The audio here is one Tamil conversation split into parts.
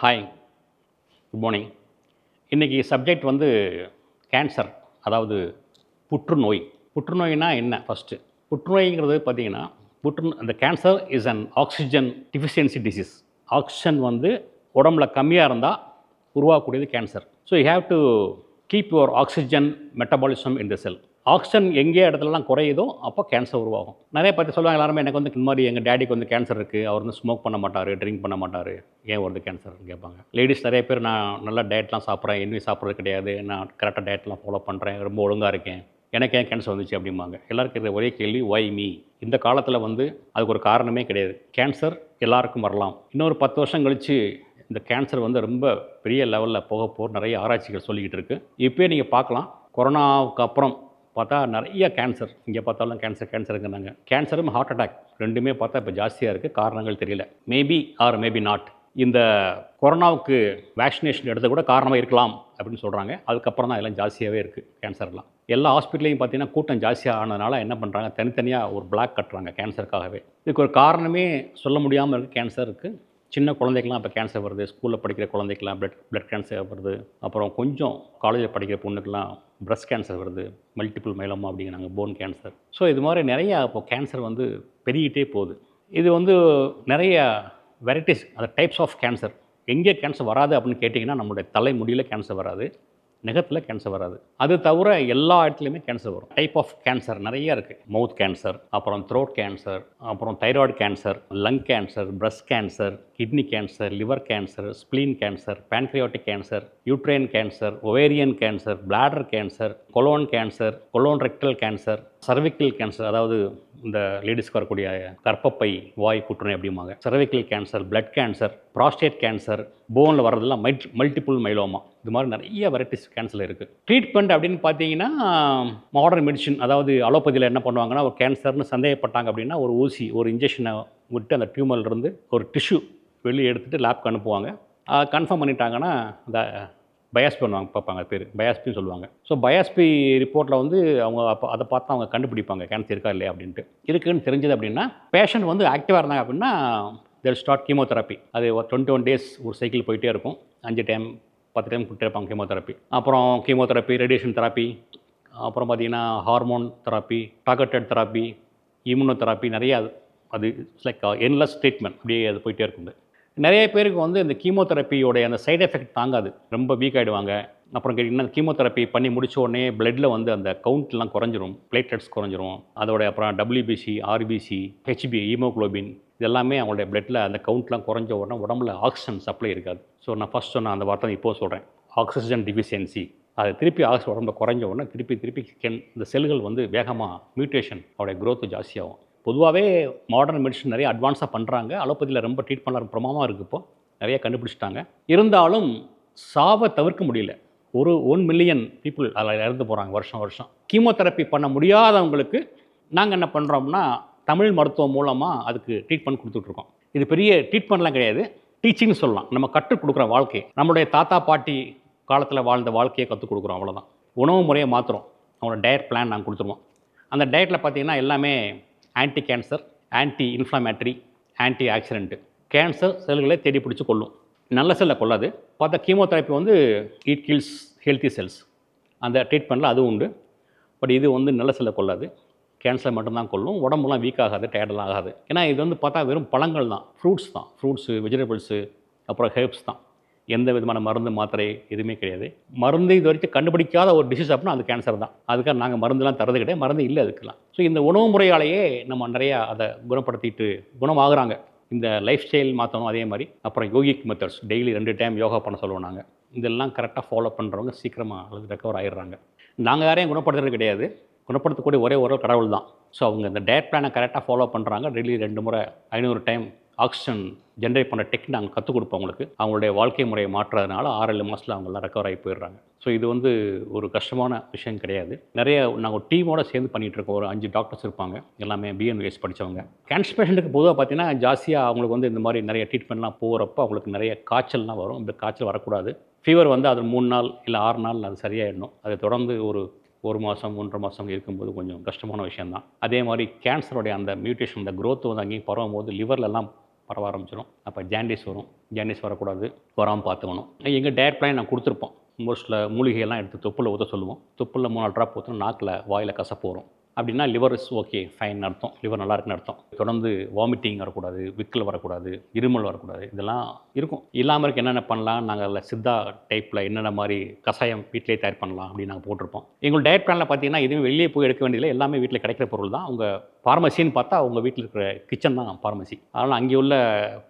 ஹாய் குட் மார்னிங் இன்றைக்கி சப்ஜெக்ட் வந்து கேன்சர் அதாவது புற்றுநோய். புற்றுநோய்னா என்ன ஃபஸ்ட்டு புற்றுநோய்ங்கிறது பார்த்தீங்கன்னா புற்று அந்த cancer is an oxygen deficiency disease oxygen வந்து உடம்புல கம்மியாக இருந்தால் உருவாகக்கூடியது cancer so you have to keep your oxygen metabolism in the cell oxygen எங்கே இடத்துலலாம் குறையுதோ அப்போ கேன்சர் உருவாகும். நிறைய பற்றி சொல்லுவாங்க எல்லாருமே எனக்கு வந்து இந்த மாதிரி எங்கள் டேடிக்கு வந்து கேன்சர் இருக்குது அவர் வந்து ஸ்மோக் பண்ண மாட்டார் ட்ரிங்க் பண்ண மாட்டார். ஏன் வருது கேன்சர்னு கேட்பாங்க. லேடிஸ் நிறைய பேர் நான் நல்லா டயட்லாம் சாப்பிட்றேன் எதுவுமே சாப்பிட்றது கிடையாது. நான் கரெக்டாக டயட்லாம் ஃபாலோ பண்ணுறேன் ரொம்ப ஒழுங்காக இருக்கேன். எனக்கு ஏன் கேன்சர் வந்துச்சு அப்படிம்பாங்க. எல்லாருக்கும் இருக்கிற ஒரே கேள்வி ஒய் மீ இந்த காலத்தில் வந்து அதுக்கு ஒரு காரணமே கிடையாது. கேன்சர் எல்லாருக்கும் வரலாம். இன்னொரு பத்து வருஷம் கழித்து இந்த கேன்சர் வந்து ரொம்ப பெரிய லெவலில் போக போக நிறைய ஆராய்ச்சிகள் சொல்லிக்கிட்டு இருக்குது இப்போயே நீங்கள் பார்க்கலாம். கொரோனாவுக்கு அப்புறம் பார்த்தா நிறைய கேன்சர் இங்கே பார்த்தாலும் கேன்சர் கேன்சருங்கிறாங்க கேன்சரும் ஹார்ட் அட்டாக் ரெண்டுமே பார்த்தா இப்போ ஜாஸ்தியாக இருக்குது. காரணங்கள் தெரியல. மேபி ஆர் மேபி நாட் இந்த கொரோனாவுக்கு வேக்சினேஷன் எடுத்த கூட காரணமாக இருக்கலாம் அப்படின்னு சொல்கிறாங்க அதுக்கப்புறம் தான் எல்லாம் ஜாஸ்தியாகவே இருக்குது கேன்சர்லாம் எல்லா ஹாஸ்பிட்டலையும் பார்த்தீங்கன்னா கூட்டம் ஜாஸ்தியாக ஆனதுனால என்ன பண்ணுறாங்க தனித்தனியாக ஒரு பிளாக் கட்டுறாங்க கேன்சருக்காகவே இதுக்கு ஒரு காரணமே சொல்ல முடியாமல் இருக்குது. கேன்சருக்கு சின்ன குழந்தைக்கெலாம் இப்போ கேன்சர் வருது ஸ்கூலில் படிக்கிற குழந்தைக்கெலாம் பிளட் பிளட் கேன்சர் வருது. அப்புறம் கொஞ்சம் காலேஜில் படிக்கிற பொண்ணுக்கெலாம் பிரஸ்ட் கேன்சர் வருது மல்டிபிள் மைலமா அப்படிங்கிறாங்க போன் கேன்சர் ஸோ இது மாதிரி நிறையா இப்போ கேன்சர் வந்து பெருகிட்டே போகுது. இது வந்து நிறைய வெரைட்டிஸ் அந்த டைப்ஸ் ஆஃப் கேன்சர் எங்கே கேன்சர் வராது அப்படின்னு கேட்டிங்கன்னா நம்மளுடைய தலைமுடியில் கேன்சர் வராது. நெகத்தில் கேன்சர் வராது. அது தவிர எல்லா இடத்துலையுமே கேன்சர் வரும். டைப் ஆஃப் கேன்சர் நிறைய இருக்குது மவுத் கேன்சர் அப்புறம் த்ரோட் கேன்சர் அப்புறம் thyroid cancer lung cancer breast cancer kidney cancer liver cancer spleen cancer pancreatic cancer uterine cancer ovarian cancer bladder cancer colon cancer colon rectal cancer cervical cancer அதாவது இந்த லேடிஸ்க்கு வரக்கூடிய கர்ப்பப்பை வாய் புற்றுநோய் அப்படிம்பாங்க. Cervical cancer blood cancer prostate cancer போனில் வர்றதெல்லாம் மைட் மல்டிபிள் மைலோமா இது மாதிரி நிறைய வெரைட்டிஸ் கேன்சர் இருக்குது ட்ரீட்மெண்ட் அப்படின்னு பார்த்தீங்கன்னா மாடர்ன் மெடிசின் அதாவது அலோபதியில் என்ன பண்ணுவாங்கன்னா ஒரு கேன்சர்னு சந்தேகப்பட்டாங்க அப்படின்னா ஒரு ஊசி ஒரு இன்ஜெக்ஷனை விட்டு அந்த டியூமர்லேருந்து ஒரு டிஷ்யூ வெளியே எடுத்துகிட்டு லேப்க்கு அனுப்புவாங்க. கன்ஃபார்ம் பண்ணிட்டாங்கன்னா அந்த பயாஸ்பி பண்ணுவாங்க பார்ப்பாங்க பேர். பயாஸ்பின்னு சொல்லுவாங்க. ஸோ பயாஸ்பி ரிப்போர்ட்டில் வந்து அவங்க அப்போ அதை பார்த்து அவங்க கண்டுபிடிப்பாங்க. கேன்சர் இருக்கா இல்லையா அப்படின்ட்டு. இருக்குன்னு தெரிஞ்சது அப்படின்னா பேஷண்ட் வந்து ஆக்டிவாக இருந்தாங்க அப்படின்னா தேர் ஸ்டார்ட் கீமோதெரப்பி அது டுவெண்ட்டி ஒன் டேஸ் ஒரு சைக்கிள் போயிட்டே இருக்கும். அஞ்சு டைம் பத்து டைம் கொடுத்துருப்பாங்க இருப்பாங்க கீமோதெரப்பி அப்புறம் கீமோதெரப்பி ரேடியேஷன் தெரப்பி அப்புறம் பார்த்திங்கன்னா hormone therapy targeted therapy immunotherapy நிறையா அது அது இட்ஸ் லைக் என்லெஸ் ட்ரீட்மெண்ட் அப்படியே அது போயிட்டே இருக்கும் நிறைய பேருக்கு வந்து இந்த கீமோதெரப்பியோடைய அந்த சைடு எஃபெக்ட் தாங்காது. ரொம்ப வீக் ஆகிடுவாங்க அப்புறம் கேட்டிங்கன்னா கீமோதெரப்பி பண்ணி முடிச்ச உடனே பிளட்டில் வந்து அந்த கவுண்ட்லாம் குறைஞ்சிரும். பிளேட்லெட்ஸ் குறைஞ்சிரும். அதோட அப்புறம் டபிள்யூபிசி ஆர்பிசி ஹெச்பி ஹீமோகுளோபின் இதெல்லாமே அவங்களுடைய பிளட்டில் அந்த கவுண்ட்லாம் குறைஞ்ச உடனே உடம்புல ஆக்சிஜன் சப்ளை இருக்காது. ஸோ நான் ஃபஸ்ட் சொன்ன அந்த வார்த்தை இப்போ சொல்கிறேன் ஆக்சிஜன் டிஃபிஷியன்சி அது திருப்பி ஆக்சிஜன் உடம்புல குறைஞ்ச உடனே திருப்பி திருப்பி கென் இந்த செல்கள் வந்து வேகமாக மியூட்டேஷன் அவருடைய க்ரோத்து ஜாஸ்தியாகும். பொதுவாகவே மாடர்ன் மெடிசன் நிறைய அட்வான்ஸாக பண்ணுறாங்க அலோபதியில் ரொம்ப ட்ரீட்மெண்ட் பிரமாதமாக இருக்குது இப்போ. நிறைய கண்டுபிடிச்சிட்டாங்க. இருந்தாலும் சாவை தவிர்க்க முடியல. ஒரு ஒன் மில்லியன் பீப்புள் அதில் இறந்து போகிறாங்க வருஷம் வருஷம். கீமோதெரப்பி பண்ண முடியாதவங்களுக்கு நாங்கள் என்ன பண்ணுறோம்னா தமிழ் மருத்துவம் மூலமாக அதுக்கு ட்ரீட்மெண்ட் கொடுத்துட்ருக்கோம் இது பெரிய ட்ரீட்மெண்ட்லாம் கிடையாது. டீச்சிங்னு சொல்லலாம். நம்ம கற்றுக் கொடுக்குற வாழ்க்கை. நம்மளுடைய தாத்தா பாட்டி காலத்தில் வாழ்ந்த வாழ்க்கையை கற்றுக் கொடுக்குறோம் அவ்வளோதான் உணவு முறையை மாற்றுறோம் அவங்களோட டயட் பிளான் நாங்கள் கொடுத்துருவோம். அந்த டயட்டில் பார்த்திங்கன்னா எல்லாமே anti cancer anti inflammatory anti oxidant cancer செல்களை தேடி பிடிச்சி கொள்ளும். நல்ல செல்லை கொள்ளாது. பார்த்தா கீமோதெரப்பி வந்து இட் கில்ஸ் ஹெல்த்தி செல்ஸ் அந்த ட்ரீட்மெண்ட்டில் அதுவும் உண்டு. பட் இது வந்து நல்ல செல்லை கொள்ளாது. கேன்சர் மட்டும்தான் கொள்ளும். உடம்புலாம் வீக் ஆகாது டயர்டெல்லாம் ஆகாது. ஏன்னா இது வந்து பார்த்தா வெறும் பழங்கள் தான் ஃப்ரூட்ஸ் தான். ஃப்ரூட்ஸு வெஜிடபிள்ஸு அப்புறம் ஹெர்ப்ஸ் தான். எந்த விதமான மருந்து மாத்திரை எதுவுமே கிடையாது. மருந்து இது வரைக்கும் கண்டுபிடிக்காத ஒரு டிசீஸ் அப்படின்னா அது கேன்சர் தான். அதுக்காக நாங்கள் மருந்துலாம் தரது கிடையாது. மருந்து இல்லை அதுக்கெல்லாம். ஸோ இந்த உணவு முறையாலேயே நம்ம நிறையா அதை குணப்படுத்திட்டு குணமாகறாங்க. இந்த லைஃப் ஸ்டைல் மாற்றணும் அதே மாதிரி. அப்புறம் யோகிக் மெத்தட்ஸ் டெய்லி ரெண்டு டைம் யோகா பண்ண சொல்லுவோம் நாங்கள் இதெல்லாம் கரெக்டாக ஃபாலோ பண்ணுறவங்க சீக்கிரமாக அல்லது ரெக்கவர் ஆகிடுறாங்க நாங்கள் யாரையும் குணப்படுத்துறது கிடையாது. குணப்படுத்தக்கூடிய ஒரே ஒரு கடவுள் தான். ஸோ அவங்க இந்த டயட் பிளானை கரெக்டாக ஃபாலோ பண்ணுறாங்க டெய்லி ரெண்டு முறை ஐநூறு டைம் ஆக்சிஜன் ஜென்ரேட் பண்ண டெக்னிக் நாங்கள் கற்றுக் கொடுப்போம் அவங்களுக்கு. அவங்களுடைய வாழ்க்கை முறையை மாற்றுறதுனால ஆறு ஏழு மாதத்தில் அவங்கெல்லாம் ரெக்கவர் ஆகி போயிடுறாங்க. ஸோ இது வந்து ஒரு கஷ்டமான விஷயம் கிடையாது. நிறைய நாங்கள் டீமோட சேர்ந்து பண்ணிகிட்டு இருக்கோம். ஒரு அஞ்சு டாக்டர்ஸ் இருப்பாங்க. எல்லாமே பிஎன்விஎஸ் படித்தவங்க கேன்சர் பேஷண்ட்டுக்கு பொதுவாக பார்த்தீங்கன்னா ஜாஸ்தியாக அவங்களுக்கு வந்து இந்த மாதிரி நிறைய ட்ரீட்மெண்ட்லாம் போகிறப்ப அவங்களுக்கு நிறைய காய்ச்சல்லாம் வரும். இந்த காய்ச்சல் வரக்கூடாது. ஃபீவர் வந்து அது மூணு நாள் இல்லை ஆறு நாள் அது சரியாயிடணும். அதை தொடர்ந்து ஒரு ஒரு மாதம் ஒன்றரை மாதம் இருக்கும்போது கொஞ்சம் கஷ்டமான விஷயம்தான். அதே மாதிரி கேன்சருடைய அந்த மியூட்டேஷன் அந்த க்ரோத் வந்து அங்கேயும் பரவும் போது லிவர்லலாம் பரவ ஆரம்பிச்சிடும் அப்போ ஜாண்டிஸ் வரும். ஜாண்டிஸ் வரக்கூடாது. வராமல் பார்த்துக்கணும். எங்கள் டயட் பிளான் நான் கொடுத்துருப்போம். மோஸ்ட்டில் மூலிகையெல்லாம் எடுத்து தொப்புளில் ஊற்ற சொல்லுவோம். தொப்புளில் மூணு ட்ராப் ஊற்றினா நாக்கில் வாயில் கசப்பு வரும். அப்படின்னா லிவர் இஸ் ஓகே ஃபைன் அர்த்தம். லிவர் நல்லா இருக்குன்னு அர்த்தம். தொடர்ந்து வாமிட்டிங் வரக்கூடாது விக்கல் வரக்கூடாது இருமல் வரக்கூடாது இதெல்லாம் இருக்கும். இல்லாமல் இருக்க என்னென்ன பண்ணலாம் நாங்கள் அதில் சித்தா டைப்பில் என்னென்ன மாதிரி கஷாயம் வீட்டிலே தயார் பண்ணலாம் அப்படின்னு நாங்கள் போட்டிருப்போம். எங்கள் டயட் பிளானில் பார்த்தீங்கன்னா எதுவும் வெளியே போய் எடுக்க வேண்டியதில்லை. எல்லாமே வீட்டில் கிடைக்கிற பொருள் தான். உங்கள் ஃபார்மசின்னு பார்த்தா உங்கள் வீட்டில் இருக்கிற கிச்சன் தான் ஃபார்மசி அதனால் அங்கே உள்ள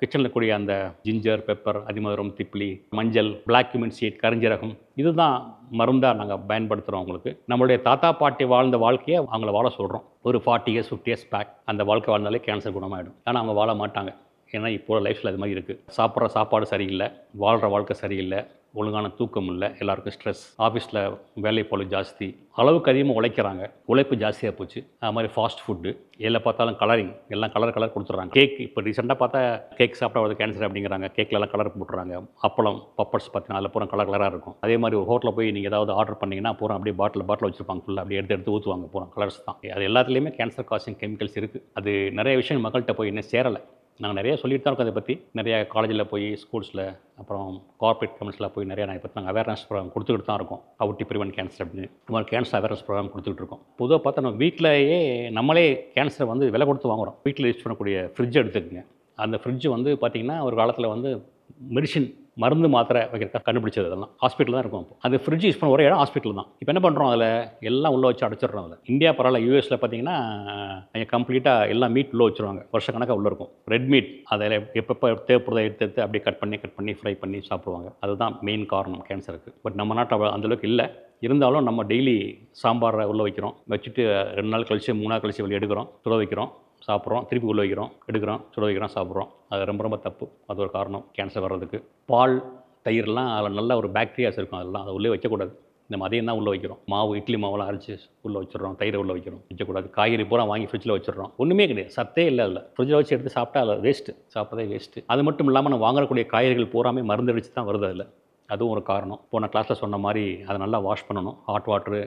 கிச்சனில் இருக்கக்கூடிய அந்த ஜிஞ்சர் பெப்பர் அதிமதுரம் திப்ளி மஞ்சள் பிளாக் cumin சீட் கரிஞ்சீரகம் இதுதான் மருந்தாக நாங்கள் பயன்படுத்துகிறோம் அவங்களுக்கு நம்மளுடைய தாத்தா பாட்டி வாழ்ந்த வாழ்க்கையை அவங்கள வாழ சொல்கிறோம் ஒரு forty years fifty years back அந்த வாழ்க்கை வாழ்ந்தாலே கேன்சர் குணமாயிடும். ஆனால் அவங்க வாழ மாட்டாங்க. ஏன்னா இப்போ லைஃப்பில் அது மாதிரி இருக்குது சாப்பிட்ற சாப்பாடு சரியில்லை வாழ்கிற வாழ்க்கை சரியில்லை ஒழுங்கான தூக்கம் இல்லை எல்லாருக்கும் ஸ்ட்ரெஸ் ஆஃபீஸில் வேலை போல ஜாஸ்தி. அளவுக்கு அதிகமாக உழைக்கிறாங்க. உழைப்பு ஜாஸ்தியாக போச்சு. அது மாதிரி ஃபாஸ்ட் ஃபுட்டு எதில் பார்த்தாலும் கலரிங் எல்லாம் கலர் கலர் கொடுத்துட்றாங்க. கேக் இப்போ ரீசெண்டாக பார்த்தா கேக் சாப்பிட்டா வருது கேன்சர் அப்படிங்கிறாங்க. கேக்லலாம் கலர் போட்டுறாங்க அப்பளம் பப்பர்ஸ் பார்த்தீங்கன்னா அதில் பூரா கலர் கலராக இருக்கும். அதே மாதிரி ஒரு ஹோட்டலில் போய் நீங்கள் ஏதாவது ஆர்டர் பண்ணிங்கன்னா பூரா அப்படியே பாட்டில் பாட்டில் வச்சுருப்பாங்க ஃபுல்லாக அப்படியே எடுத்து எடுத்து ஊற்றுவாங்க பூரா. கலர்ஸ் தான். அது எல்லாத்துலேயுமே கேன்சர் காசிங் கெமிக்கல்ஸ் இருக்குது அது நிறைய விஷயம் மக்கள்கிட்ட போய் இன்னும் சேரலை. நாங்கள் நிறைய சொல்லிட்டு தான் இருக்கோம் அதை பற்றி. நிறையா காலேஜில் போய் ஸ்கூல்ஸில் அப்புறம் கார்ப்பரேட் கம்பெனிஸில் போய் நிறையா நான் பற்றி நாங்கள் அவேர்னஸ் ப்ரோக்ராம் கொடுத்துக்கிட்டு தான் இருக்கோம். ஹவு டு ப்ரிவென்ட் கேன்சர் அப்படின்னு. இந்த மாதிரி கேன்சர் அவேர்னஸ் ப்ரோக்ராம் கொடுத்துக்கிட்டு இருக்கோம். பொதுவாக பார்த்தா நம்ம வீட்டிலேயே நம்மளே கேன்சரை வந்து விலை கொடுத்து வாங்குறோம். வீட்டில் யூஸ் பண்ணக்கூடிய ஃப்ரிட்ஜ் எடுத்துக்கோங்க. அந்த ஃப்ரிட்ஜ் வந்து பார்த்திங்கன்னா ஒரு காலத்தில் வந்து மெடிசின் மருந்து மாத்திரை வைக்கிறதுக்காக கண்டுபிடிச்சது அதெல்லாம். ஹாஸ்பிட்டல் தான் இருக்கும் அப்போ. அது ஃப்ரிட்ஜ் யூஸ் பண்ண ஒரே இடம் ஹாஸ்பிட்டல் தான். இப்போ என்ன பண்ணுறோம் அதில்? எல்லாம் உள்ளே வச்சு அடைச்சிடுறோம் அதில். இந்தியா பரவாயில்ல யூஎஸில் பார்த்தீங்கன்னா கம்ப்ளீட்டாக எல்லாம் மீட் உள்ளே வச்சுருவாங்க. வருஷக்கணக்காக உள்ளே இருக்கும். ரெட் மீட் அதில் எப்பப்போ தேவைப்படுறதை எடுத்து எடுத்து அப்படியே கட் பண்ணி கட் பண்ணி ஃப்ரை பண்ணி சாப்பிடுவாங்க. அதுதான் மெயின் காரணம் கேன்சருக்கு பட் நம்ம நாட்டில் அந்தளவுக்கு இல்லை. இருந்தாலும் நம்ம டெய்லி சாம்பாரை உள்ளே வைக்கிறோம். வச்சுட்டு ரெண்டு நாள் கழிச்சு மூணு நாள் கழிச்சு வெளியே எடுக்கிறோம். சுட வைக்கிறோம் சாப்பிட்றோம். திருப்பி உள்ள வைக்கிறோம். எடுக்கிறோம். சுட வைக்கிறோம். சாப்பிட்றோம். அது ரொம்ப ரொம்ப தப்பு. அது ஒரு காரணம். கேன்சர் வர்றதுக்கு. பால் தயிர்லாம் அதில் நல்ல ஒரு பாக்டீரியாஸ் இருக்கும் அதெல்லாம். அதை உள்ளே வைக்கக்கூடாது. இந்த மதியம் தான் உள்ளே வைக்கிறோம். மாவு இட்லி மாவெல்லாம் அரைச்சி உள்ளே வச்சிடுறோம். தயிரை உள்ளே வைக்கிறோம். வைக்கக்கூடாது. காய்கறி பூரா வாங்கி ஃப்ரிட்ஜில் வச்சுடுறோம். ஒன்றுமே கிடையாது. சத்தே இல்லை அதில். ஃப்ரிட்ஜில் வச்சு எடுத்து சாப்பிட்டா அதில் வேஸ்ட்டு சாப்பிட்றதே வேஸ்ட்டு அது மட்டும் இல்லாமல் நம்ம வாங்கக்கூடிய காய்கறிகள் பூராமே மருந்து அடிச்சு தான் வருது அதில். அதுவும் ஒரு காரணம். போன கிளாஸில் சொன்ன மாதிரி அதை நல்லா வாஷ் பண்ணணும். ஹாட் வாட்ரு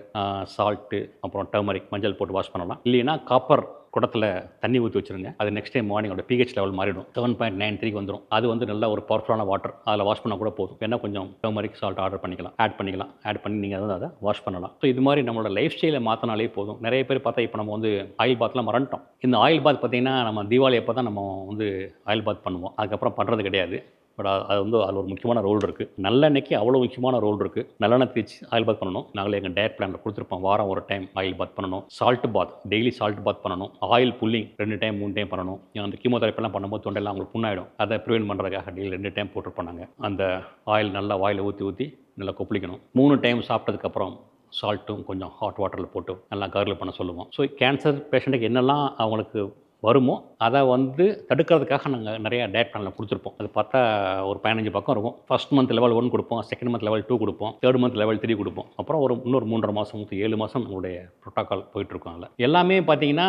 சால்ட்டு அப்புறம் டர்மரிக் மஞ்சள் போட்டு வாஷ் பண்ணலாம். இல்லைன்னா காப்பர் குடத்தில் தண்ணி ஊற்றி வச்சுருங்க. அது நெக்ஸ்ட் டைம் மார்னிங் அதோட பிஹெச் லெவல் மாறிடும். செவன் பாயிண்ட் நைன் த்ரீக்கு வந்துடும் அது வந்து நல்ல ஒரு பவர்ஃபுல்லான வாட்டர் அதில் வாஷ் பண்ணால் கூட போதும். வேணால் கொஞ்சம் டர்மரிக் சால்ட் ஆர்டர் பண்ணிக்கலாம். ஆட் பண்ணிக்கலாம். ஆட் பண்ணி நீங்கள் வந்து அதை வாஷ் பண்ணலாம். ஸோ இது மாதிரி நம்மளோட லைஃப் ஸ்டைலை மாற்றினாலே போதும். நிறைய பேர் பார்த்தா இப்போ நம்ம வந்து ஆயில் பாத்லாம் மறந்துட்டோம். இந்த ஆயில் பாத் பார்த்தீங்கன்னா நம்ம தீபாவளி அப்போ தான் நம்ம வந்து ஆயில் பாத் பண்ணுவோம். அதுக்கப்புறம் பண்ணுறது கிடையாது. பட் uh, அது வந்து அதில் ஒரு முக்கியமான ரோல் இருக்குது நல்லெண்ணெய்க்கு அவ்வளோ முக்கியமான ரோல் இருக்குது நல்லெண்ணெய் தேய்ச்சி ஆயில் பாத் பண்ணணும். நாங்களே எங்கள் டயட் பிளானில் கொடுத்துருப்போம். வாரம் ஒரு டைம் ஆயில் பாத் பண்ணணும். Salt bath daily salt bath பண்ணணும். ஆயில் புல்லிங் ரெண்டு டைம் மூணு டைம் பண்ணணும். ஏன்னா அந்த கீமோதெரப்பிலாம் பண்ணும்போது தொண்டையெல்லாம் அவங்களுக்கு புண்ணாயிடும். அதை ப்ரிவென்ட் பண்ணுறதுக்காக டெய்லி ரெண்டு டைம் போட்டுருப்பாங்க. அந்த ஆயில் நல்லா வாயில் ஊற்றி ஊற்றி நல்லா கொப்பளிக்கணும். மூணு டைம் சாப்பிட்டதுக்கப்புறம் சால்ட்டும் கொஞ்சம் ஹாட் வாட்டரில் போட்டு நல்லா கர்ல் பண்ண சொல்லுவோம். ஸோ கேன்சர் பேஷண்ட்டுக்கு என்னெல்லாம் அவங்களுக்கு வருமோ அதை வந்து தடுக்கிறதுக்காக நாங்கள் நிறைய டயட் பிளானில் கொடுத்துருப்போம். அது பார்த்தா ஒரு பதினஞ்சு பக்கம் இருக்கும். ஃபர்ஸ்ட் மந்த் லெவல் ஒன் கொடுப்போம் செகண்ட் மந்த் லெவல் டூ கொடுப்போம் தேர்ட் மந்த் லெவல் த்ரீ கொடுப்போம். அப்புறம் ஒரு இன்னொரு மூன்றரை மாதம் மொத்தம் ஏழு மாதம் நம்மளுடைய ப்ரோட்டோக்கால் போயிட்டுருக்கோம் அதில். எல்லாமே பார்த்தீங்கன்னா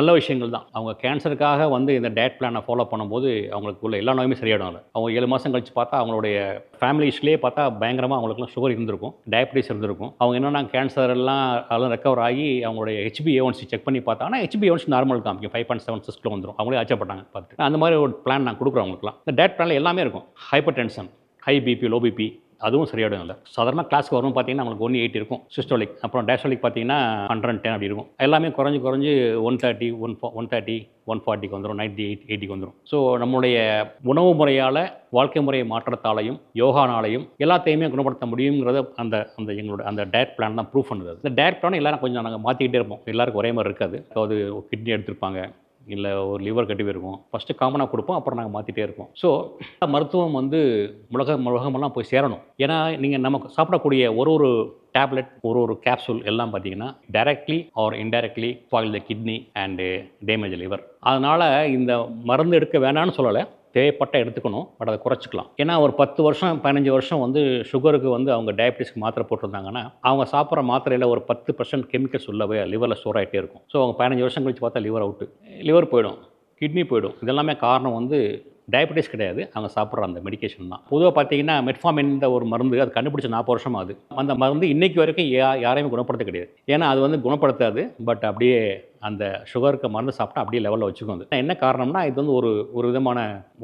நல்ல விஷயங்கள் தான். அவங்க கேன்சருக்காக வந்து இந்த டயட் பிளானை ஃபாலோ பண்ணும்போது அவங்களுக்கு உள்ள எல்லா நோயுமே சரியாயிடும் அதில். அவங்க ஏழு மாதம் கழிச்சு பார்த்தா அவங்களுடைய ஃபேமிலி ஹிஸ்ட்ரியே பார்த்தா பயங்கரமாக அவங்களுக்குலாம் சுகர் இருந்திருக்கும் டயபிட்டிஸ் இருந்திருக்கும். அவங்க என்னென்னா கேன்சர் எல்லாம் அதெல்லாம் ரெக்கவர் ஆகி அவங்களுடைய ஹெச்பி ஏஒன்சி செக் பண்ணி பார்த்தா ஆனால் HB A one C normal காமிக்கும் ஃபைவ் பாயிண்ட் செவன் சிக்ஸ்ல வந்துடும் அவங்களே ஆச்சப்பட்டாங்க பார்த்துட்டு. அந்த மாதிரி ஒரு பிளான் நான் கொடுக்குறேன் அவங்களுக்குலாம் இந்த டேட் பிளானில் எல்லாமே இருக்கும். Hypertension high BP low BP அதுவும் சரியாயிடும் இல்லை சாதாரண கிளாஸ்க்கு வரும் பார்த்தீங்கன்னா உங்களுக்கு ஒன் எயிட் இருக்கும். சிஸ்டோலிக் அப்புறம் டேஸ்டோலிக் பார்த்தீங்கன்னா ஹண்ட்ரட் டென் அப்படி இருக்கும். எல்லாமே குறைஞ்சு குறைஞ்சு one thirty one one thirty one ஃபார்ட்டிக்கு வந்துடும் நைன்ட்டி எயிட் எயிட்டிக்கு வந்துடும் ஸோ நம்மளுடைய உணவு முறையால் வாழ்க்கை முறை மாற்றத்தாலையும் யோகானாலையும் எல்லாத்தையுமே குணப்படுத்த முடியுங்கிறத அந்த அந்த எங்களோட அந்த டயட் பிளான் தான் ப்ரூவ் பண்ணுது. இந்த டயட் பிளான் எல்லாரும் கொஞ்சம் நாங்கள் மாற்றிக்கிட்டே இருப்போம். எல்லாருக்கும் ஒரே மாதிரி இருக்காது. அதாவது கிட்னி எடுத்திருப்பாங்க. இல்லை ஒரு லிவர் கட்டி போயிருக்கும். ஃபஸ்ட்டு காமனாக கொடுப்போம் அப்புறம் நாங்கள் மாற்றிட்டே இருப்போம். ஸோ மருத்துவம் வந்து முழக முழகமெல்லாம் போய் சேரணும். ஏன்னா நீங்கள் நமக்கு சாப்பிடக்கூடிய ஒரு ஒரு டேப்லெட் ஒரு ஒரு கேப்சூல் எல்லாம் பார்த்தீங்கன்னா directly or indirectly fall the kidney and damage liver அதனால் இந்த மருந்து எடுக்க வேணாம்னு சொல்லலை. தேவைப்பட்டால் எடுத்துக்கணும் பட் அதை குறைச்சிக்கலாம். ஏன்னா ஒரு பத்து வருஷம் பதினஞ்சு வருஷம் வந்து சுகருக்கு வந்து அவங்க டயபிட்டிஸ்க்கு மாத்திரை போட்டிருந்தாங்கன்னா அவங்க சாப்பிட்ற மாத்திரையில் ஒரு பத்து பர்சன்ட் கெமிக்கல்ஸ் உள்ளவே லிவரில் ஸ்டோர் ஆகிட்டே இருக்கும். ஸோ அவங்க பதினஞ்சு வருஷம் கழிச்சு பார்த்தா லிவர் அவுட்டு லிவர் போயிடும் கிட்னி போயிடும். இதெல்லாமே காரணம் வந்து டயபிட்டிஸ் கிடையாது. அவங்க சாப்பிட்ற அந்த மெடிக்கேஷன் தான். பொதுவாக பார்த்தீங்கன்னா மெட்ஃபார்மின் இந்த ஒரு மருந்து அது கண்டுபிடிச்ச நாற்பது வருஷம் ஆகுது. அந்த மருந்து இன்றைக்கு வரைக்கும் யா யாரையுமே குணப்படுத்த கிடையாது. ஏன்னா அது வந்து குணப்படுத்தாது பட் அப்படியே அந்த சுகருக்கு மருந்து சாப்பிட்டா அப்படியே லெவலில் வச்சுக்கும் அது. என்ன காரணம்னா இது வந்து ஒரு ஒரு விதமான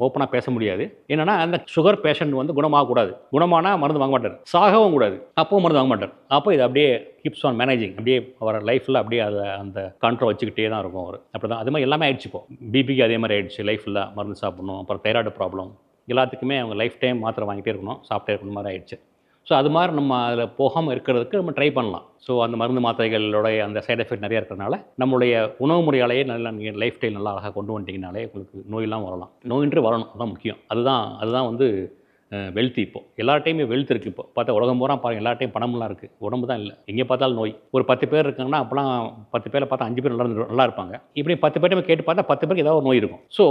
ஓப்பனாக பேச முடியாது. என்னென்னா அந்த சுகர் பேஷண்ட் வந்து குணமாகக்கூடாது குணமானா மருந்து வாங்க மாட்டார். சாகவும் கூடாது. அப்போவும் மருந்து வாங்க மாட்டார். அப்போ இது அப்படியே கீப்ஸ் ஆன் மேனேஜிங் அப்படியே அவர் லைஃப்பில் அப்படியே அதை அந்த கண்ட்ரோல் வச்சுக்கிட்டே தான் இருக்கும் அவர். அப்படி தான் அது மாதிரி எல்லாமே ஆயிடுச்சு இப்போ. பிபிக்கு அதே மாதிரி ஆயிடுச்சு. லைஃப்பில் மருந்து சாப்பிடணும். அப்புறம் தைராய்டு ப்ராப்ளம் எல்லாத்துக்குமே அவங்க லைஃப் டைம் மாத்திரை வாங்கிட்டே இருக்கணும். சாப்பிட்டே இருக்கணும். மாதிரி ஆயிடுச்சு. ஸோ அது மாதிரி நம்ம அதில் போகாமல் இருக்கிறதுக்கு நம்ம ட்ரை பண்ணலாம். ஸோ அந்த மருந்து மாத்திரைகளோடைய அந்த சைட் எஃபெக்ட் நிறையா இருக்கிறனால நம்மளுடைய உணவு முறையாலேயே நல்லா நீங்கள் லைஃப் ஸ்டைல் நல்லா அழகாக கொண்டு வந்துட்டிங்கனாலே உங்களுக்கு நோயெல்லாம் வரலாம். நோயின்றி வரணும். அதுதான் முக்கியம். அதுதான் அதுதான் வந்து வெல்த் இப்போ. எல்லார்ட்டையுமே வெல்த் இருக்குது இப்போ. பார்த்தா உலகம் பூரா எல்லா டைம் பணம்லாம் இருக்குது உடம்பு தான் இல்லை. எங்கே பார்த்தாலும் நோய். ஒரு பத்து பேர் இருக்காங்கன்னா அப்போலாம் பத்து பேரை பார்த்தா அஞ்சு பேர் நல்லா நல்லா இருப்பாங்க. இப்படி பத்து பேர்ட்ட கேட்டு பார்த்தா பத்து பேருக்கு ஏதாவது ஒரு நோய் இருக்கும். ஸோ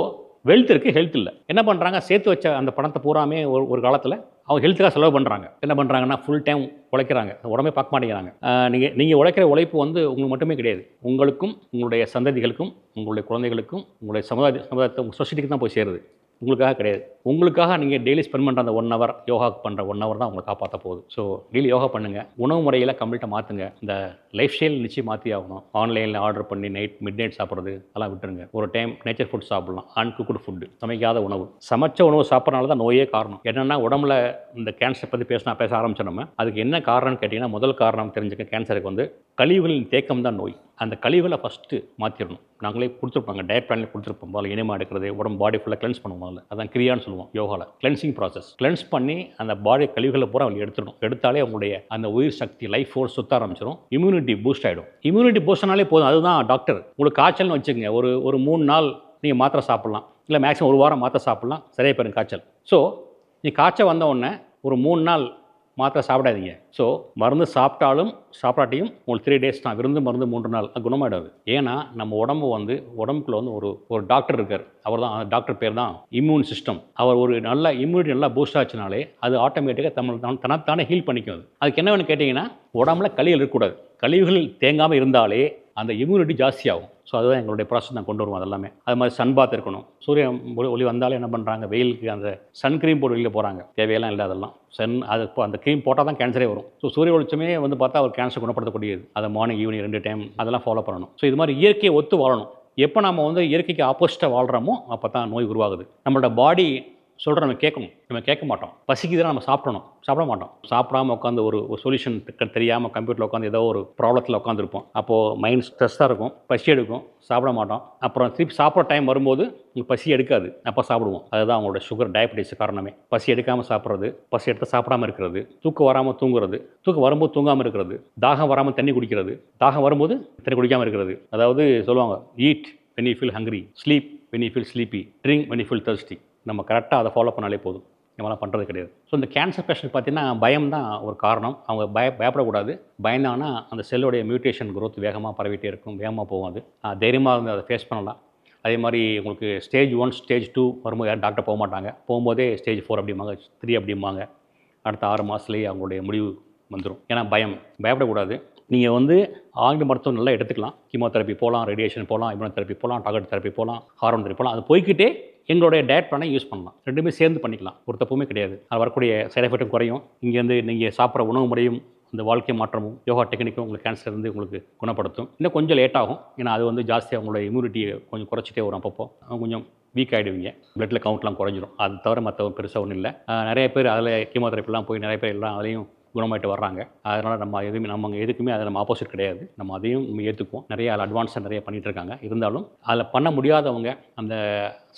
வெல்த் இருக்குது ஹெல்த் இல்லை. என்ன பண்ணுறாங்க சேர்த்து வச்ச அந்த பணத்தை பூராமே ஒரு ஒரு காலத்தில் அவங்க ஹெல்த்துக்காக செலவு பண்ணுறாங்க என்ன பண்ணுறாங்கன்னா ஃபுல் டைம் உழைக்கிறாங்க. உடம்பே பார்க்க மாட்டேங்கிறாங்க. நீங்கள் நீங்கள் உழைக்கிற உழைப்பு வந்து உங்களுக்கு மட்டுமே கிடையாது. உங்களுக்கும் உங்களுடைய சந்ததிகளுக்கும் உங்களுடைய குழந்தைகளுக்கும் உங்களுடைய சமுதாய சமுதாயத்தை உங்கள் சொசைட்டிக்கு தான் போய் சேருது. உங்களுக்காக கிடையாது. உங்களுக்காக நீங்கள் டெய்லி ஸ்பெண்ட் பண்ணுற அந்த ஒன் ஹவர் யோகா பண்ணுற ஒன் ஹவர் தான் உங்களை காப்பாற்ற போகுது. ஸோ டெய்லி யோகா பண்ணுங்கள் உணவு முறையில் கம்ப்ளீட்டாக மாற்றுங்க இந்த லைஃப் ஸ்டைல் நிச்சயம் மாற்றி ஆகணும். ஆன்லைனில் ஆர்டர் பண்ணி நைட் மிட் நைட் சாப்பிட்றது அதெல்லாம் விட்டுருங்க. ஒரு டைம் நேச்சர் ஃபுட் சாப்பிடலாம். அன்குக்குடு ஃபுட்டு சமைக்காத உணவு. சமைச்ச உணவு சாப்பிட்றனால தான் நோயே காரணம். என்னென்னா உடம்புல இந்த கேன்சர் பற்றி பேசினா பேச ஆரம்பிச்சோம் நம்ம. அதுக்கு என்ன காரணம்னு கேட்டிங்கன்னா முதல் காரணம் தெரிஞ்சுக்க கேன்சருக்கு வந்து கழிவுகளின் தேக்கம் தான் நோய். அந்த கழிவுகளை ஃபஸ்ட்டு மாற்றிடணும் நாங்களே கொடுத்துருப்பாங்க டயட் பிளானில் கொடுத்துருப்போம். முதல்ல இனிமா எடுக்கிறது உடம்பு பாடி ஃபுல்லாக கிளென்ஸ் பண்ணுவோம். முதல்ல அதான் கிரியான்னு சொல்லுவோம் யோகாவில் கிளென்சிங் ப்ராசஸ் கிளென்ஸ் பண்ணி அந்த பாடி கழிவுகளை பூரா அவங்க எடுத்துடணும். எடுத்தாலே அவங்களுடைய அந்த உயிர் சக்தி லைஃப் ஃபோர்ஸ் சுத்த ஆரம்பிச்சிடும் இம்யூனிட்டி பூஸ்ட் ஆகிடும் இம்யூனிட்டி பூஸ்ட்னாலே போதும். அதுதான் டாக்டர் உங்களுக்கு காய்ச்சல்னு வச்சுக்கோங்க. ஒரு ஒரு மூணு நாள் நீங்கள் மாத்திரை சாப்பிட்லாம். இல்லை மேக்ஸிமம் ஒரு வாரம் மாத்திரை சாப்பிட்லாம். சரியாக போயிடும் காய்ச்சல். ஸோ நீ காய்ச்சல் வந்த உடனே ஒரு மூணு நாள் மாத்திரை சாப்பிடாதீங்க. ஸோ மருந்து சாப்பிட்டாலும் சாப்பிடாட்டியும் உங்களுக்கு த்ரீ டேஸ் தான். விருந்து மருந்து மூன்று நாள். குணமாயிடாது. ஏன்னா நம்ம உடம்பு வந்து உடம்புக்குள்ள வந்து ஒரு ஒரு டாக்டர் இருக்கார். அவர் தான் டாக்டர் பேர் தான் இம்யூன் சிஸ்டம் அவர் ஒரு நல்ல இம்யூனிட்டி நல்லா பூஸ்ட் ஆச்சுனாலே அது ஆட்டோமேட்டிக்காக தமிழ் தனத்தானே ஹீல் பண்ணிக்கும் அதுக்கு என்ன வேணும் கேட்டிங்கன்னா உடம்புல கழிவுகள் இருக்கக்கூடாது. கழிவுகள் தேங்காமல் இருந்தாலே அந்த இம்யூனிட்டி ஜாஸ்தியாகும். ஸோ அதுதான் எங்களுடைய ப்ராசஸ் நான் கொண்டு வருவோம் அதெல்லாமே. அது மாதிரி சன் பாத் இருக்கணும். சூரியன் ஒளி- ஒளி வந்தாலே என்ன பண்ணுறாங்க வெயிலுக்கு அந்த சன் க்ரீம் போட்டு வெளியில் போகிறாங்க தேவையெல்லாம் இல்லை அதெல்லாம். சன் அது இப்போ அந்த க்ரீம் போட்டால் தான் கேன்சரே வரும். ஸோ சூரிய ஒளிச்சமே வந்து பார்த்தா அவர் கேன்சர் குணப்படுத்தக்கூடியது. அதை மார்னிங் ஈவினிங் ரெண்டு டைம் அதெல்லாம் ஃபாலோ பண்ணணும். ஸோ இது மாதிரி இயற்கையை ஒத்து வாழணும். எப்போ நம்ம வந்து இயற்கைக்கு ஆப்போசிட்டாக வாழ்கிறோமோ அப்போ தான் நோய் உருவாகுது. நம்மளோட பாடி சொல்கிற நம்ம கேட்கணும். நம்ம கேட்க மாட்டோம். பசிக்குதுன்னா நம்ம சாப்பிடணும். சாப்பிட மாட்டோம். சாப்பிடாம உட்காந்து ஒரு ஒரு சொல்யூஷன் தெரியாமல் கம்ப்யூட்டரில் உட்காந்து ஏதோ ஒரு ப்ராப்ளத்தில் உட்காந்துருப்போம் அப்போது மைண்ட் ஸ்ட்ரெஸ்ஸாக இருக்கும். பசி எடுக்கும். சாப்பிட மாட்டோம். அப்புறம் திருப்பி சாப்பிட்ற டைம் வரும்போது உங்களுக்கு பசி எடுக்காது. அப்போ சாப்பிடுவோம். அதுதான் அவங்களோட சுகர் டயபெட்டிஸ் காரணமே. பசி எடுக்காமல் சாப்பிட்றது பசி எடுத்து சாப்பிடாம இருக்கிறது தூக்கம் வராமல் தூங்குறது தூக்கம் வரும்போது தூங்காமல் இருக்கிறது தாகம் வராமல் தண்ணி குடிக்கிறது. தாகம் வரும்போது தண்ணி குடிக்காமல் இருக்கிறது. அதாவது சொல்லுவாங்க eat when you feel hungry sleep when you feel sleepy drink when you feel thirsty நம்ம கரெக்டாக அதை ஃபாலோ பண்ணாலே போதும். நம்மளாம் பண்ணுறது கிடையாது. ஸோ இந்த கேன்சர் பேஷண்ட் பார்த்தீங்கன்னா பயம் தான் ஒரு காரணம். அவங்க பய பயப்படக்கூடாது. பயந்தானா அந்த செல்லுடைய மியூட்டேஷன் க்ரோத் வேகமாக பரவிட்டே இருக்கும் வேகமாக போகும் அது தைரியமாக இருந்து அதை ஃபேஸ் பண்ணலாம். அதே மாதிரி உங்களுக்கு ஸ்டேஜ் ஒன் ஸ்டேஜ் டூ வரும்போது யாரும் டாக்டர் போக மாட்டாங்க. போகும்போதே ஸ்டேஜ் ஃபோர் அப்படிம்பாங்க த்ரீ அப்படிம்பாங்க. அடுத்த ஆறு மாதத்துலேயே அவங்களுடைய முடிவு வந்துடும் ஏன்னா பயம். பயப்படக்கூடாது. நீங்கள் வந்து ஆங்கில மருத்துவம் நல்லா எடுத்துக்கலாம். கீமோதெரப்பி போகலாம் ரேடியேஷன் போகலாம் இம்யூனோ தெரப்பி போகலாம் டார்கெட் தெரப்பி போகலாம் ஹார்மோன் தெரப்பி போகலாம் அது போய்க்கிட்டே எங்களுடைய டயட் பிளானை யூஸ் பண்ணலாம். ரெண்டுமே சேர்ந்து பண்ணிக்கலாம். ஒரு தப்புமே கிடையாது. அது வரக்கூடிய சைட் எஃபெக்ட்டும் குறையும். இங்கேருந்து நீங்கள் சாப்பிட்ற உணவு முறையும் இந்த வாழ்க்கை மாற்றமும் யோகா டெக்னிக்கும் உங்களுக்கு கேன்சர் வந்து உங்களுக்கு குணப்படுத்தும். இன்னும் கொஞ்சம் லேட் ஆகும். ஏன்னா அது வந்து ஜாஸ்தியாக உங்களோட இம்யூனிட்டியை கொஞ்சம் குறைச்சிட்டே வரும் அப்பப்போ. கொஞ்சம் வீக் ஆகிடுவீங்க பிளட்டில் கவுண்ட்லாம் குறைஞ்சிரும். அது தவிர மற்ற பெருசாக ஒன்றும் இல்லை. நிறைய பேர் அதில் கீமோதெரப்பிலாம் போய் நிறைய பேர் எல்லாம் அதுலேயும் குணமாயிட்டு வர்றாங்க. அதனால் நம்ம எதுவுமே நம்ம எதுக்குமே அதில் நம்ம ஆப்போசிட் கிடையாது. நம்ம அதையும் நம்ம ஏற்றுக்குவோம் நிறைய அதில் அட்வான்ஸாக நிறைய பண்ணிகிட்டு இருக்காங்க. இருந்தாலும் அதில் பண்ண முடியாதவங்க அந்த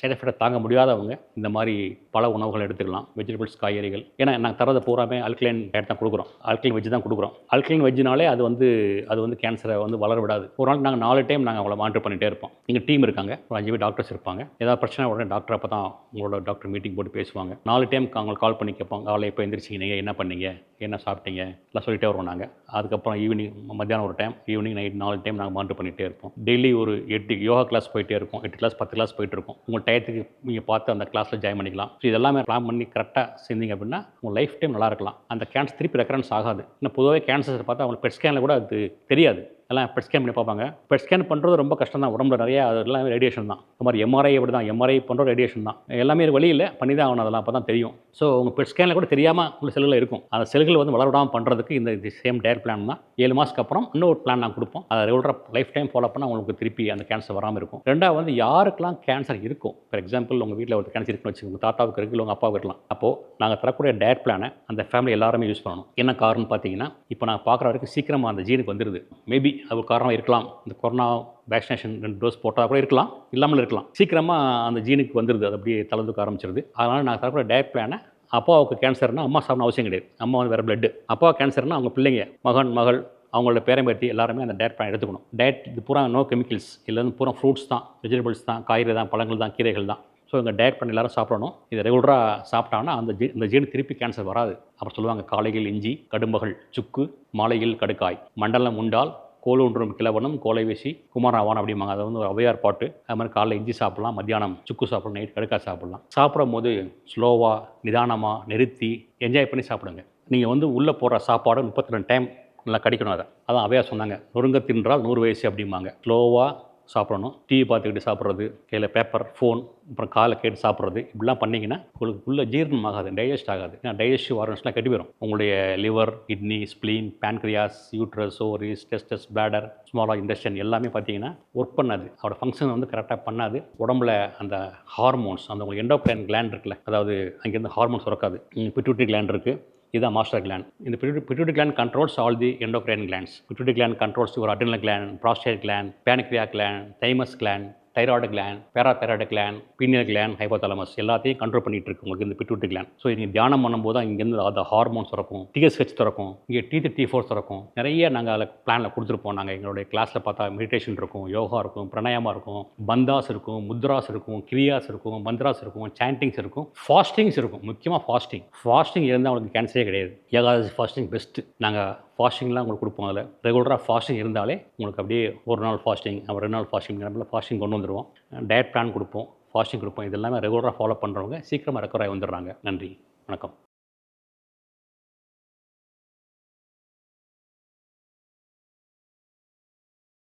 சைட் எஃபெக்டை தாங்க முடியாதவங்க இந்த மாதிரி பல உணவுகள் எடுத்துக்கலாம். வெஜிடபிள்ஸ் காய்கறிகள். ஏன்னா நாங்கள் தரதை பூராமே அல்கலைன் டயட் தான் கொடுக்குறோம். அல்கலைன் வெஜ் தான் கொடுக்குறோம். அல்கலைன் வெஜ்னாலே அது வந்து அது வந்து கேன்சரை வந்து வளர விடாது. ஒரு நாள் நாங்கள் நாலு டைம் நாங்கள் அவங்கள மானிட்டர் பண்ணிகிட்டே இருப்போம். எங்கள் டீம் இருக்காங்க. ஒரு அஞ்சு பேர் டாக்டர்ஸ் இருப்பாங்க. ஏதாவது பிரச்சனை உடனே டாக்டர் அப்போ தான் உங்களோட டாக்டர் மீட்டிங் போட்டு பேசுவாங்க. நாலு டைம் அவங்களுக்கு கால் பண்ணி கேட்பாங்க. காலை எப்போ எந்திரிச்சிங்க? நீங்கள் என்ன பண்ணீங்க? என்ன சாப்பிட்டீங்க? எல்லாம் சொல்லிட்டே வருவோம் நாங்கள் அதுக்கப்புறம் ஈவினிங் மத்தியானம் ஒரு டைம் ஈவினிங் நைட் நாலு டைம் நாங்கள் மானிட்டர் பண்ணிகிட்டே இருப்போம். டெய்லி ஒரு எட்டு யோகா கிளாஸ் போயிட்டே இருக்கும். எட்டு கிளாஸ் பத்து கிளாஸ் போயிட்டு இருக்கோம். உங்கள் டயத்துக்கு நீங்கள் பார்த்து அந்த கிளாஸில் ஜாயின் பண்ணிக்கலாம். ஸோ இதெல்லாமே பிளான் பண்ணி கரெக்டாக செஞ்சீங்க அப்படின்னா உங்கள் லைஃப் டைம் நல்லா இருக்கலாம். அந்த கேன்சர் திருப்பி ரெக்கரன்ஸ் ஆகாது. இன்னும் பொதுவாக கேன்சர் பார்த்தா அவங்களுக்கு பெட் ஸ்கேனில் கூட அது தெரியாது. எல்லாம் பெட் ஸ்கேன் பண்ணி பார்ப்பாங்க. பெட் ஸ்கேன் பண்ணுறது ரொம்ப கஷ்டம் தான் உடம்புல நிறைய அதெல்லாம் ரேடியேஷன் தான். இந்த மாதிரி எம்ஆர்ஐ அப்படி தான் எம்ஆர்ஐ பண்ணுற ரேடியேஷன் தான். எல்லாமே வழி பண்ணி தான் ஆகணும் அதெல்லாம். அப்போ தான் தெரியும் ஸோ உங்கள் பெட் ஸ்கேனில் கூட தெரியாமல் உள்ள செல்கள் இருக்கும். அந்த செல்கள் வந்து வளரவிடாமல் பண்ணுறதுக்கு இந்த சேம் டயர் பிளான் தான். ஏழு மாதத்துக்கு அப்புறம் இன்னொரு பிளான் நான் கொடுப்போம். அதை ரெகுலராக லைஃப் டைம் ஃபாலோ பண்ணால் உங்களுக்கு திருப்பி அந்த கேன்சர் வராமல் இருக்கும். ரெண்டாவது வந்து யாருக்கெல்லாம் கேன்சர் இருக்கும் ஃபார் எக்ஸாம்பிள் உங்கள் வீட்டில் ஒரு கேன்சர் இருக்குன்னு வச்சுக்கோங்க. தாத்தாவுக்கு இருக்கு உங்கள் அப்பாவுக்கு இருக்கலாம். அப்போது நாங்கள் தரக்கூடிய டயட் பிளானை அந்த ஃபேமிலி எல்லாருமே யூஸ் பண்ணணும். என்ன காரணம் பார்த்தீங்கன்னா இப்போ நான் பார்க்குற வரைக்கும் சீக்கிரமாக அந்த ஜீனுக்கு வந்துடுது மேபி அது காரணமாக காரணம் இருக்கலாம். இந்த கொரோனா வேக்சினேஷன் ரெண்டு டோஸ் போட்டால் கூட இருக்கலாம். இல்லாமல் இருக்கலாம். சீக்கிரமாக அந்த ஜீனுக்கு வந்துடுது அது அப்படியே தளர்ந்துக்க ஆரம்பிச்சிருது. அதனால் நான் தரக்கூடிய டயட் பிளானை அப்பாவுக்கு கேன்சர்னா அம்மா சாப்பிடணும் அவசியம் கிடையாது. அம்மா வந்து வேறு பிளட்டு அப்பா கேன்சர்னா அவங்க பிள்ளைங்க மகன் மகள் அவங்களோட பேரம்பேத்தி எல்லாருமே அந்த டயட் பிளான் எடுத்துக்கணும். டயட் இது பூரா நோ கெமிக்கல்ஸ் இல்லை வந்து பூரா ஃப்ரூட்ஸ் தான் வெஜிடபிள்ஸ் தான் காய்கறி தான் பழங்கள் தான் கீரைகள் தான். ஸோ இந்த டயட் பண்ணி எல்லாரும் சாப்பிடணும். இதை ரெகுலராக சாப்பிட்டாங்கன்னா அந்த ஜீ இந்த ஜீன் திருப்பி கேன்சர் வராது. அப்புறம் சொல்லுவாங்க காலையில் இஞ்சி கடும்பகள் சுக்கு மாலையில் கடுக்காய். மண்டலம் உண்டால் கோலுன்றும் கிழவனும் கோலை வீசி குமாரவான் அப்படிம்பாங்க. அதை வந்து ஒரு அவையார் பாட்டு. அது மாதிரி காலைல இஞ்சி சாப்பிடலாம் மத்தியானம் சுக்கு சாப்பிடலாம் நைட் கடுக்காய் சாப்பிடலாம். சாப்பிடும் போது ஸ்லோவாக நிதானமாக நிறுத்தி என்ஜாய் பண்ணி சாப்பிடுங்க. நீங்கள் வந்து உள்ளே போகிற சாப்பாடு முப்பத்தி ரெண்டு டைம் நல்லா கடிக்கணும் அதை. அதான் அவையா சொன்னாங்க. நொறுங்க தின்றால் நூறு வயசு அப்படிம்பாங்க. ஸ்லோவாக சாப்பிடணும். டிவி பார்த்துக்கிட்டு சாப்பிட்றது கையில் பேப்பர் ஃபோன் அப்புறம் காலை கேட்டு சாப்பிட்றது இப்படிலாம் பண்ணிங்கன்னா உங்களுக்கு உள்ள ஜீரணம் ஆகாது டைஜஸ்ட் ஆகாது. ஏன்னா டைஜஸ்டிவ் ஆர்கன்ஸ்லாம் கெட்டு போயிடும் உங்களுடைய liver kidney spleen pancreas uterus ovaries testes bladder ஸ்மாலா intestine எல்லாமே பார்த்தீங்கன்னா ஒர்க் பண்ணாது. அதோட ஃபங்க்ஷன் வந்து கரெக்டாக பண்ணாது. உடம்புல அந்த ஹார்மோன்ஸ் அந்த உங்களுக்கு எண்டோக்ரைன் கிளாண்ட் இருக்குல்ல அதாவது அங்கேருந்து ஹார்மோன்ஸ் சுரக்காது. பிட்யூட்டரி கிளாண்ட் இருக்குது இதுதான் மாஸ்டர் கிளான் இந்த pituitary gland controls all the endocrine glands pituitary gland controls ஒரு adrenal gland prostate gland pancreas gland thymus gland thyroid gland parathyroid gland pineal gland hypothalamus எல்லாத்தையும் கண்ட்ரோல் பண்ணிட்டு இருக்கு உங்களுக்கு இந்த பிட்யூட்டரி கிளான் ஸோ நீங்கள் தியானம் பண்ணும்போது இங்கேருந்து அந்த ஹார்மோன்ஸ் திறக்கும் டிஎஸ்ஹெச் திறக்கும் இங்கே டி த்ரீ டி ஃபோர் திறக்கும். நிறைய நாங்கள் அதில் பிளானில் கொடுத்துருப்போம். நாங்கள் எங்களுடைய கிளாஸில் பார்த்தா மெடிடேஷன் இருக்கும் யோகா இருக்கும் பிரணயமா இருக்கும் பந்தாஸ் இருக்கும் முத்ராஸ் இருக்கும் கிரியாஸ் இருக்கும் மந்த்ராஸ் இருக்கும் சாண்டிங்ஸ் இருக்கும் ஃபாஸ்டிங்ஸ் இருக்கும். முக்கியமாக ஃபாஸ்டிங் ஃபாஸ்டிங் இருந்தால் அவங்களுக்கு கேன்சரே கிடையாது. ஏகாதசி ஃபாஸ்டிங் பெஸ்ட்டு நாங்கள் ஃபாஸ்டிங்லாம் உங்களுக்கு கொடுப்போம் அதில். ரெகுலராக ஃபாஸ்டிங் இருந்தாலே உங்களுக்கு அப்படியே ஒரு நாள் ஃபாஸ்டிங் ரெண்டு நாள் ஃபாஸ்டிங் நம்மள ஃபாஸ்டிங் கொண்டு வந்துடுவோம் டயட் பிளான் கொடுப்போம் ஃபாஸ்டிங் கொடுப்போம். இதெல்லாமே ரெகுலராக ஃபாலோ பண்ணுறவங்க சீக்கிரமாக ரெக்கவர் ஆகி வந்துடுறாங்க. நன்றி வணக்கம்.